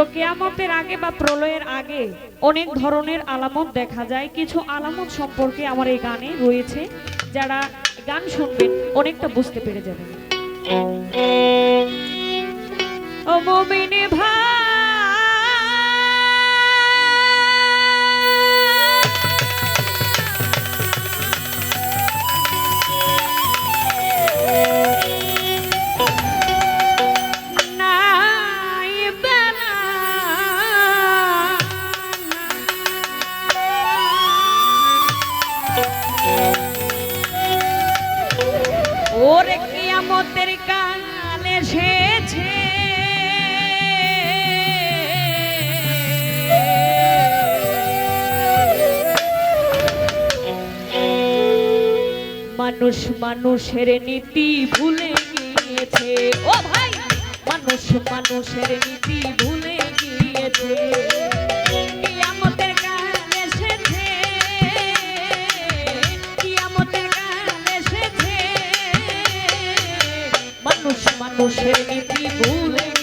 তো কেয়ামতের আগে বা প্রলয়ের আগে অনেক ধরনের আলামত দেখা যায়। কিছু আলামত সম্পর্কে আমার এই গানে রয়েছে। যারা গান শুনবেন, অনেকটা বুঝতে পেরে যাবেন। ও ভাই! কিয়ামতের কাল এসেছে। মানুষ মানুষের নীতি ভুলে গিয়েছে। ও ভাই, মানুষ মানুষের নীতি ভুলে গিয়েছে। মানুষ মানুষের নীতি ভুলে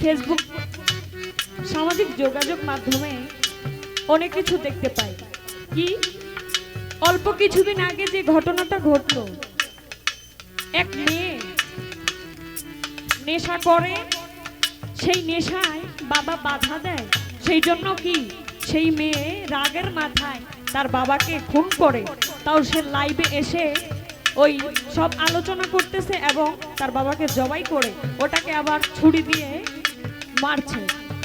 ফেসবুক সামাজিক যোগাযোগ মাধ্যমে অনেক কিছু দেখতে পাই। কি? অল্প কিছুদিন আগে যে ঘটনাটা ঘটলো, এক মেয়ে নেশা করে, সেই নেশায় বাবা বাধা দেয়। সেই জন্য কি? সেই মেয়ে রাগের মাথায় তার বাবাকে খুন করে। তাও সে লাইভে এসে ওই সব আলোচনা করতেছে এবং তার বাবাকে জবাই করে। ওটাকে আবার ছুরি দিয়ে মারছে।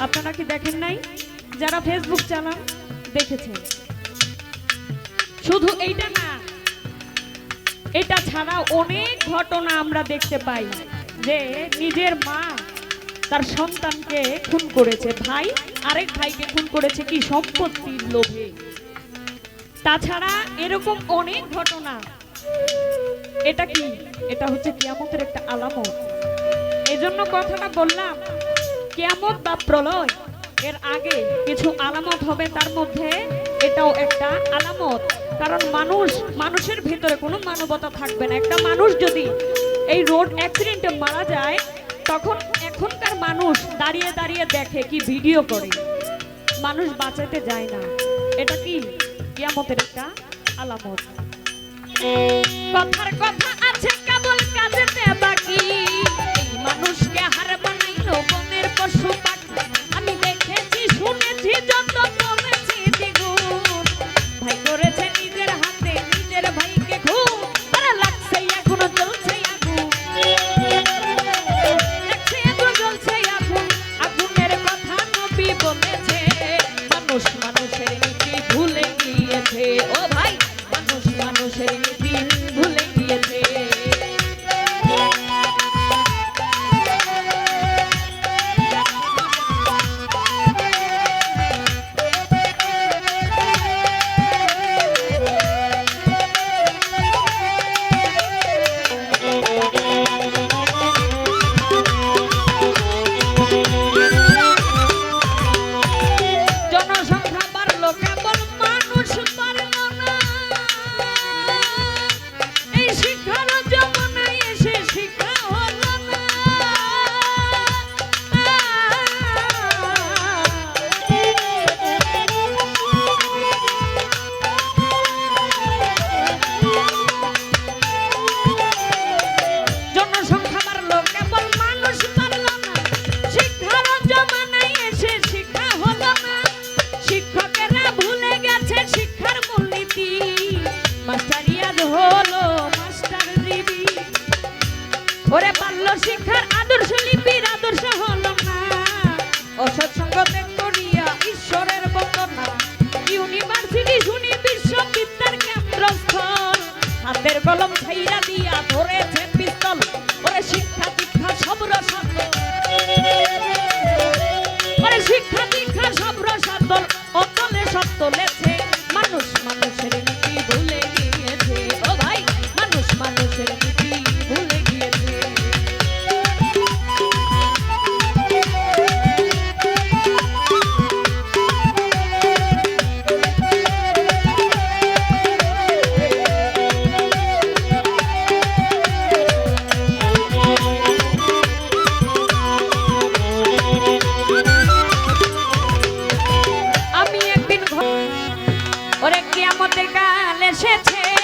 আপনারা কি দেখেন নাই? যারা ফেসবুক চালান, দেখেছেন। শুধু এইটা না, এটা ছাড়া অনেক ঘটনা আমরা দেখতে পাই যে নিজের মা তার সন্তানকে খুন করেছে। ভাই, আরেক ভাইকে খুন করেছে কি সম্পত্তির লোভে। তাছাড়া এরকম অনেক ঘটনা। এটা কি? এটা হচ্ছে কিয়ামতের একটা আলামত। এজন্য কথাটা বললাম কিয়ামত বা প্রলয়, এর আগে কিছু আলামত হবে তার মধ্যে, এটাও একটা আলামত। কারণ মানুষ, মানুষের ভিতরে কোনো মানবতা থাকবে না। একটা মানুষ যদি এই রোড অ্যাক্সিডেন্টে মারা যায়, তখন এখনকার মানুষ দাঁড়িয়ে দাঁড়িয়ে দেখে কি ভিডিও করে। মানুষ বাঁচাতে যায় না। এটা কি? কিয়ামতের একটা আলামত। কথার কথা ওরে বাল্য শিক্ষার আদর্শ লিপির আদর্শ হল না। অসৎ সঙ্গ ত্যাগ করিয়া ঈশ্বরের বন্দনা। ইউনিভার্সিটি শুনি বিশ্ববিদ্যার কেন্দ্রস্থল। হাতের কলম ছাইরা দিয়া ধরে ওরে কিয়ামতের কাল এসেছে।